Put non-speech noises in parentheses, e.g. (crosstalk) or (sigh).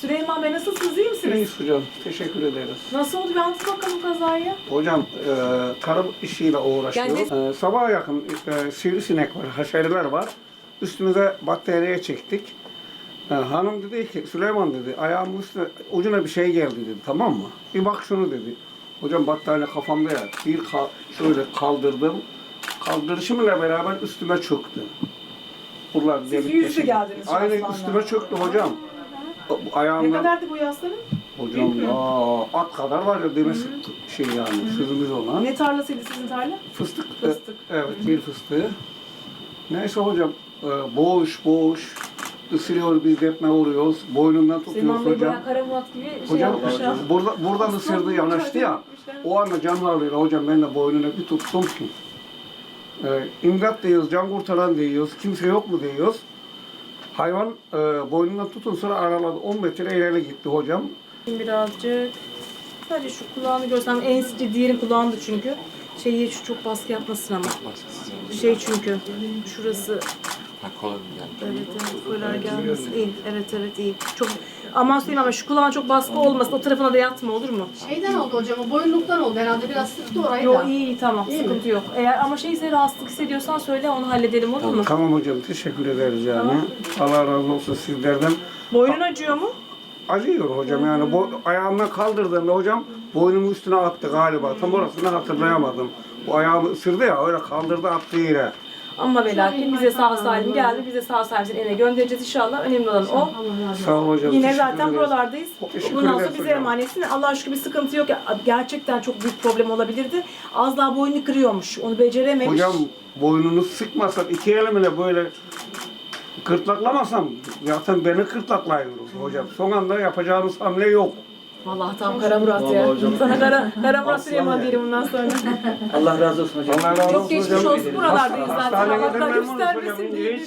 Süleyman Bey nasılsınız? iyi misiniz? İyiyiz hocam. Teşekkür ederiz. Nasıl oldu? Bir anlat bakalım kazayı. Hocam e, tarım işiyle uğraşıyor. E, sabaha yakın e, sivrisinek var, haşeriler var. Üstümüze battaniye çektik. E, hanım dedi ki, Süleyman dedi, ayağımın üstüne ucuna bir şey geldi dedi, tamam mı? Bir bak şunu dedi. Hocam battaniye kafamda ya. Bir ka- şöyle kaldırdım. Kaldırışımla beraber üstüme çöktü. Buralar Siz delik yüz yüze deşik. geldiniz Aynen üstüme çöktü hocam. Ne Ayağımdan kadardı bu yasların? Hocam aa, at kadar var ya demesi şey yani sözümüz olan. Ne tarlasıydı sizin tarla? Fıstık. Fıstık. e, Evet bir fıstığı. Neyse hocam e, boğuş boğuş ısırıyor biz depme vuruyoruz. Boynundan tutuyoruz Süleyman Bey hocam. bayağı kara Murat gibi şey Hocam yapmış ya. burada, buradan ısırdı yanaştı ya. O anda can havliyle hocam ben de boynuna bir tuttum ki. E, imdat diyoruz, can kurtaran diyoruz, kimse yok mu diyoruz. Hayvan e, boynundan tutun sonra araladı 10 metre ileri gitti hocam. Birazcık. Sadece şu kulağını görsem en sıcı diğerin kulağındı çünkü. Şeyi şu çok baskı yapmasın ama. Şey çünkü şurası Ha kolay yani. evet evet böyle gelmesin. İyi evet evet iyi. Çok aman Süleyman ama şu kulağın çok baskı olmasın. O tarafına da yatma olur mu? Şeyden oldu hocam, o boyunluktan oldu herhalde. Biraz sıktı orayı da. iyi iyi tamam sıkıntı yok. Eğer ama şeyse rahatsızlık hissediyorsan söyle onu halledelim olur mu? Tamam hocam teşekkür ederiz yani. Allah razı olsun sizlerden. Boynun acıyor mu? Acıyor hocam yani bo ayağımdan kaldırdığımda hocam boynumun üstüne attı galiba. Tam orasını hatırlayamadım. Bu ayağımı ısırdı ya öyle kaldırdı attı yere. Ama ve lakin bize sağ salim geldi. Bize sağ salim eve göndereceğiz inşallah. Önemli olan o. Sağ ol hocam. Yine teşekkür zaten ederiz. buralardayız. Teşekkür Bundan sonra ederiz bize hocam. emanetsin. Allah aşkına bir sıkıntı yok. Ya, Gerçekten çok büyük problem olabilirdi. Az daha boynunu kırıyormuş. Onu becerememiş. Hocam boynunu sıkmasam iki elimle böyle kırtlaklamasam zaten beni kırtlaklayıyoruz hocam. Son anda yapacağımız hamle yok. Vallahi tam Kara Murat ya. Sana Kara, Kara (laughs) Murat Süleyman diyelim bundan sonra. (laughs) Allah razı olsun hocam. Allah razı Çok olsun geçmiş hocam. olsun. Buralardayız zaten. Hastaneye Allah gidin memnunuz göstermesin hocam. diye. Hiç